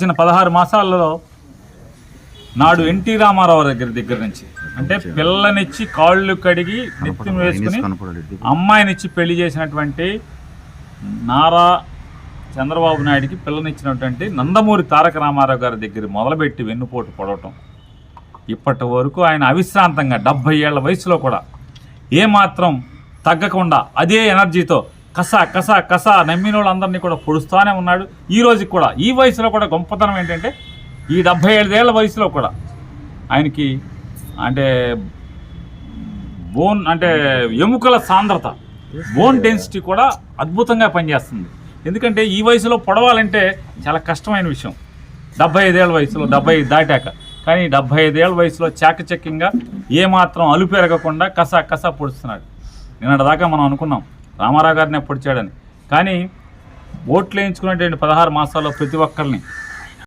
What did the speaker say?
వచ్చిన పదహారు మాసాలలో నాడు ఎన్టీ రామారావు దగ్గర దగ్గర నుంచి అంటే పిల్లనిచ్చి కాళ్ళు కడిగి నెత్తిన వేసుకుని అమ్మాయినిచ్చి పెళ్ళి చేసినటువంటి నారా చంద్రబాబు నాయుడికి పిల్లనిచ్చినటువంటి నందమూరి తారక రామారావు గారి దగ్గర మొదలుపెట్టి వెన్నుపోటు పడవటం. ఇప్పటి వరకు ఆయన అవిశ్రాంతంగా డెబ్భై ఏళ్ళ వయసులో కూడా ఏమాత్రం తగ్గకుండా అదే ఎనర్జీతో కస కస కస నమ్మిన వాళ్ళందరినీ కూడా పొడుస్తూనే ఉన్నాడు. ఈ రోజుకి కూడా ఈ వయసులో కూడా గొప్పతనం ఏంటంటే ఈ డెబ్భై ఐదేళ్ళ వయసులో కూడా ఆయనకి అంటే బోన్ అంటే ఎముకల సాంద్రత బోన్ డెన్సిటీ కూడా అద్భుతంగా పనిచేస్తుంది. ఎందుకంటే ఈ వయసులో పొడవాలంటే చాలా కష్టమైన విషయం. డెబ్బై ఐదేళ్ళ వయసులో డెబ్బై దాటాక. కానీ డెబ్బై ఐదేళ్ళ వయసులో చాకచక్యంగా ఏమాత్రం అలుపెరగకుండా కస కస పొడుస్తున్నాడు. నిన్నటిదాకా మనం అనుకున్నాం రామారావు గారినే పొడిచాడని. కానీ ఓట్లు వేయించుకున్నటువంటి పదహారు మాసాల్లో ప్రతి ఒక్కరిని